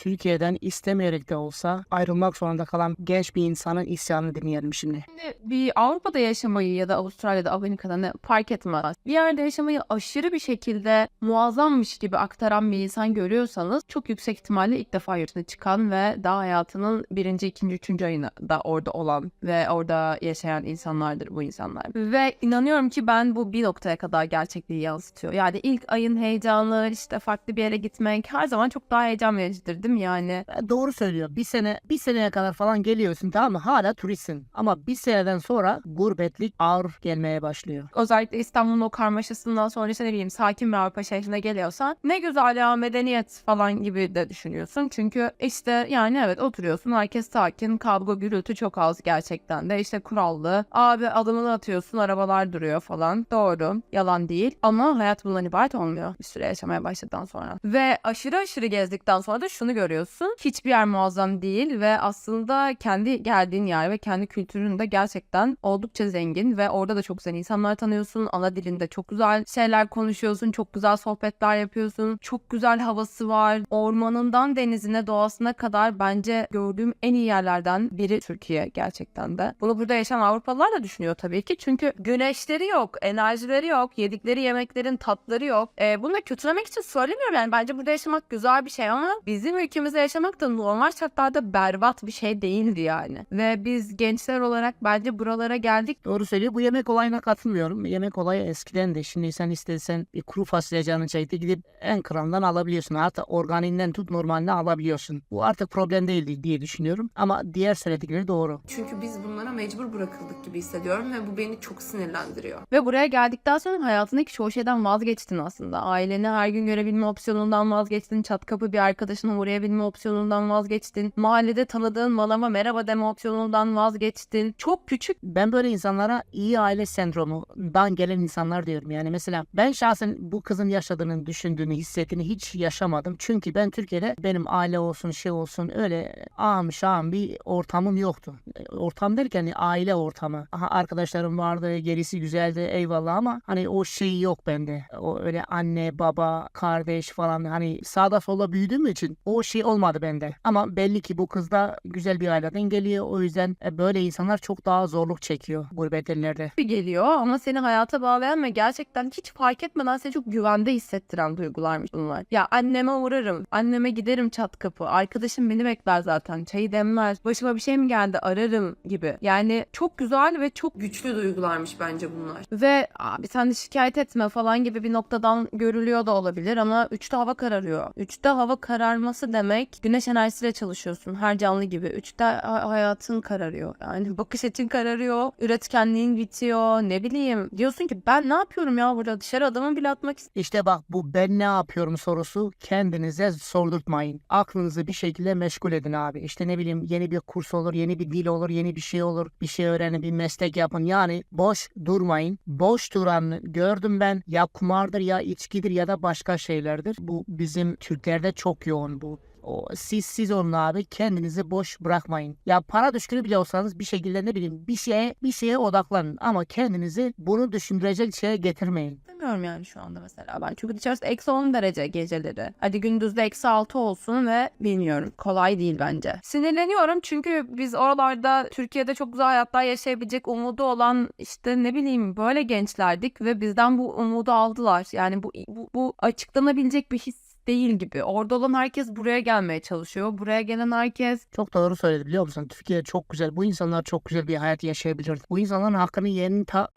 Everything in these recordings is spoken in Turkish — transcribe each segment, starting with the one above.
Türkiye'den istemeyerek de olsa ayrılmak zorunda kalan genç bir insanın isyanını dinleyelim şimdi. Şimdi bir Avrupa'da yaşamayı ya da Avustralya'da, Amerika'da ne fark etmez. Bir yerde yaşamayı aşırı bir şekilde muazzammış gibi aktaran bir insan görüyorsanız çok yüksek ihtimalle ilk defa yurt dışına çıkan ve daha hayatının birinci, ikinci, üçüncü ayında da orada olan ve orada yaşayan insanlardır bu insanlar. Ve inanıyorum ki ben bu bir noktaya kadar gerçekliği yansıtıyor. Yani ilk ayın heyecanı, işte farklı bir yere gitmek her zaman çok daha heyecan vericidir değil mi yani? E, Doğru söylüyor. Bir sene, bir seneye kadar falan geliyorsun tamam mı? Hala turistsin. Ama bir seneden sonra gurbetlik ağır gelmeye başlıyor. özellikle İstanbul'un o karmaşasından sonra işte ne bileyim sakin bir Avrupa şehrine geliyorsan ne güzel ya medeniyet falan gibi de düşünüyorsun. Çünkü işte yani evet oturuyorsun herkes sakin kavga gürültü çok az gerçekten de işte kurallı. Abi adımını atıyorsun arabalar duruyor falan doğru yalan değil ama hayat bundan ibaret olmuyor bir süre yaşamaya başladıktan sonra. Ve aşırı aşırı gezdikten sonra da şunu görüyorsun hiçbir yer muazzam değil ve aslında kendi geldiğin yer ve kendi kültürün de gerçekten oldukça zengin ve orada da çok güzel insanlar tanıyorsun. Ana dilinde çok güzel şeyler konuşuyorsun. Çok güzel sohbetler yapıyorsun. Çok güzel havası var. Ormanından denizine, doğasına kadar bence gördüğüm en iyi yerlerden biri Türkiye gerçekten de. Bunu burada yaşayan Avrupalılar da düşünüyor tabii ki. Çünkü güneşleri yok, enerjileri yok, yedikleri yemeklerin tatları yok. Ee, bunu da kötülemek için söylemiyorum yani. Bence burada yaşamak güzel bir şey ama bizim ülkemizde yaşamak da normal şartlarda berbat bir şey değildi yani. Ve biz gençler olarak bence buralara geldik Doğru söylüyor. Bu yemek olayına katılmıyorum. Yemek olayı eskiden de. Şimdi sen istesen bir kuru fasulye canın çekti gidip en kralından alabiliyorsun. Hatta organinden tut normaline alabiliyorsun. Bu artık problem değil diye düşünüyorum. Ama diğer söyledikleri doğru. Çünkü biz bunlara mecbur bırakıldık gibi hissediyorum ve bu beni çok sinirlendiriyor. Ve buraya geldikten sonra hayatındaki çoğu şeyden vazgeçtin aslında. Aileni her gün görebilme opsiyonundan vazgeçtin. Çat kapı bir arkadaşına uğrayabilme opsiyonundan vazgeçtin. Mahallede tanıdığın malama merhaba deme opsiyonundan vazgeçtin. Çok küçük Ben böyle insanlara iyi aile sendromundan gelen insanlar diyorum. Yani mesela ben şahsen bu kızın yaşadığını, düşündüğünü, hissettiğini hiç yaşamadım. Çünkü ben Türkiye'de benim aile olsun, şey olsun öyle ağam şahım bir ortamım yoktu. Ortam derken aile ortamı. Aha arkadaşlarım vardı, gerisi güzeldi eyvallah ama hani o şey yok bende. O öyle anne, baba, kardeş falan hani sağda solda büyüdüğüm için o şey olmadı bende. Ama belli ki bu kız da güzel bir aileden geliyor. O yüzden e, böyle insanlar çok daha zorluk çekiyor gurbet ellerde. bir geliyor ama seni hayata bağlayan ve gerçekten hiç fark etmeden seni çok güvende hissettiren duygularmış bunlar. Ya anneme uğrarım, anneme giderim çat kapı, arkadaşım beni bekler zaten, çayı demler, başıma bir şey mi geldi ararım gibi. Yani çok güzel ve çok Güçlü duygularmış bence bunlar. ve abi sen de şikayet etme falan gibi bir noktadan görülüyor da olabilir ama 3'te hava kararıyor. 3'te hava kararması demek güneş enerjisiyle çalışıyorsun her canlı gibi. 3'te ha- hayatın kararıyor. Yani bakış açın kararıyor, üretkenliğin bitiyor ne bileyim. Diyorsun ki ben ne yapıyorum ya burada dışarı adamı bile atmak istiyorum. İşte bak bu ben ne yapıyorum sorusu kendinize sordurtmayın. Aklınızı bir şekilde meşgul edin abi. İşte ne bileyim yeni bir kurs olur, yeni bir dil olur, yeni bir şey olur. Bir şey öğrenin, bir meslek yapın. Yani boş durmayın. Boş duran gördüm ben ya kumardır ya içkidir ya da başka şeylerdir. Bu bizim Türklerde çok yoğun bu. O, siz siz olun abi kendinizi boş bırakmayın. Ya para düşkünü bile olsanız bir şekilde ne bileyim bir şeye bir şeye odaklanın ama kendinizi bunu düşündürecek şeye getirmeyin. İstemiyorum yani şu anda mesela ben. Çünkü dışarısı eksi 10 derece geceleri. Hadi gündüzde eksi 6 olsun ve bilmiyorum. Kolay değil bence. Sinirleniyorum çünkü biz oralarda Türkiye'de çok güzel hayatlar yaşayabilecek umudu olan işte ne bileyim böyle gençlerdik ve bizden bu umudu aldılar. Yani bu, bu, bu açıklanabilecek bir his değil gibi. Orada olan herkes buraya gelmeye çalışıyor. Buraya gelen herkes Çok doğru söyledi biliyor musun? Türkiye çok güzel. Bu insanlar çok güzel bir hayat yaşayabilir. Bu insanların hakkını yerini ta...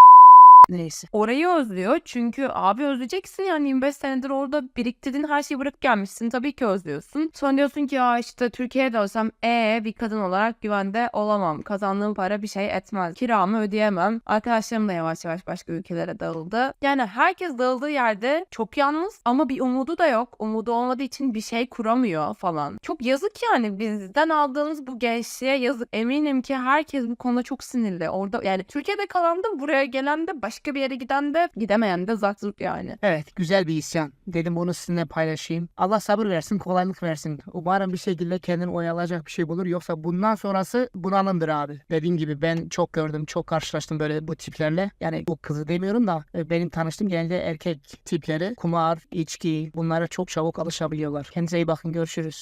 Neyse. orayı özlüyor. Çünkü abi özleyeceksin yani 25 senedir orada biriktirdiğin her şeyi bırakıp gelmişsin. Tabii ki özlüyorsun. Sonra diyorsun ki ya işte Türkiye'de olsam ee bir kadın olarak güvende olamam. Kazandığım para bir şey etmez. Kiramı ödeyemem. Arkadaşlarım da yavaş yavaş başka ülkelere dağıldı. Yani herkes dağıldığı yerde çok yalnız ama bir umudu da yok. Umudu olmadığı için bir şey kuramıyor falan. Çok yazık yani bizden aldığımız bu gençliğe yazık. Eminim ki herkes bu konuda çok sinirli. Orada yani Türkiye'de kalan da buraya gelen de başka bir yere giden de gidemeyen de zurt yani. Evet güzel bir isyan. Dedim bunu sizinle paylaşayım. Allah sabır versin, kolaylık versin. Umarım bir şekilde kendini oyalayacak bir şey bulur. Yoksa bundan sonrası bunalımdır abi. Dediğim gibi ben çok gördüm, çok karşılaştım böyle bu tiplerle. Yani bu kızı demiyorum da e, benim tanıştığım genelde erkek tipleri kumar, içki bunlara çok çabuk alışabiliyorlar. Kendinize iyi bakın görüşürüz.